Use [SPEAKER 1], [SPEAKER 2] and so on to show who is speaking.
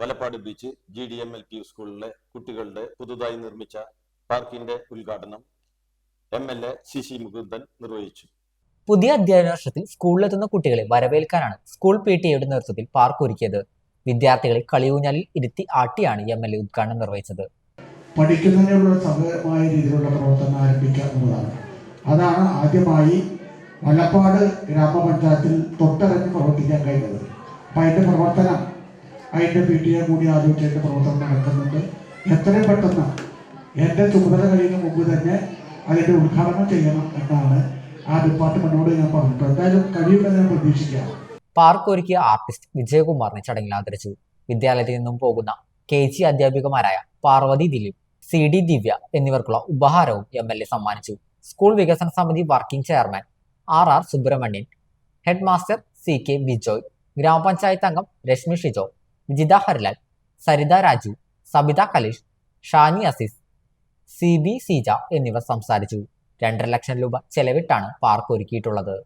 [SPEAKER 1] Valappad beach G D M L P സ്കൂളിലെ കുട്ടികളുടെ പുതുതായി നിർമ്മിച്ച പാർക്കിന്റെ ഉദ്ഘാടനം M L A C C Mukundan നിർവഹിച്ചു.
[SPEAKER 2] പുതിയ അധ്യയന വർഷത്തിൽ സ്കൂളിലെത്തുന്ന കുട്ടികളെ വരവേൽക്കാനാണ് സ്കൂൾ പി ടി എയുടെ നേതൃത്വത്തിൽ പാർക്ക് ഒരുക്കിയത്. വിദ്യാർത്ഥികളെ കളിയൂഞ്ഞാലിൽ ഇരുത്തി ആട്ടിയാണ് എം എൽ എ ഉദ്ഘാടനം നിർവഹിച്ചത്.
[SPEAKER 3] പഠിക്കുന്നതിനുള്ള സമയമായ രീതിയിലുള്ള പ്രവർത്തനം ആരംഭിക്കുക അതാണ് ആദ്യമായി വല്ലപ്പാട് ഗ്രാമപഞ്ചായത്തിൽ തൊട്ടറിഞ്ഞ് പ്രവർത്തിക്കാൻ കഴിഞ്ഞത്. അപ്പം അതിന്റെ പ്രവർത്തനം അതിന്റെ പി ടി എ കൂടി ആലോചിച്ച് അതിന്റെ പ്രവർത്തനം നടക്കുന്നുണ്ട്. എത്രയും പെട്ടെന്ന് എന്റെ ചുമതല കഴിയുന്ന മുമ്പ് തന്നെ അതിന്റെ ഉദ്ഘാടനം ചെയ്യണം എന്നാണ് ആ ഡിപ്പാർട്ട്മെന്റോട് ഞാൻ പറഞ്ഞിട്ട് എന്തായാലും കഴിയുമെന്ന് ഞാൻ പ്രതീക്ഷിക്കാം
[SPEAKER 2] പാർക്ക് ഒരുക്കിയ ആർട്ടിസ്റ്റ് വിജയകുമാറിനെ ചടങ്ങിൽ ആദരിച്ചു വിദ്യാലയത്തിൽ നിന്നും പോകുന്ന കെ ജി അധ്യാപികമാരായ പാർവതി ദിലീപ് സി ഡി ദിവ്യ എന്നിവർക്കുള്ള ഉപഹാരവും എം എൽ എ സമ്മാനിച്ചു. സ്കൂൾ വികസന സമിതി working chairman R R Subramanian head master C K Bijoy ഗ്രാമപഞ്ചായത്ത് അംഗം രശ്മി ഷിജോ വിജിത ഹർലാൽ സരിത രാജു സബിത കലേഷ് ഷാനി അസീസ് സി ബി സീജ എന്നിവർ സംസാരിച്ചു. രണ്ടര ലക്ഷം രൂപ ചെലവിട്ടാണ് പാർക്ക് ഒരുക്കിയിട്ടുള്ളത്.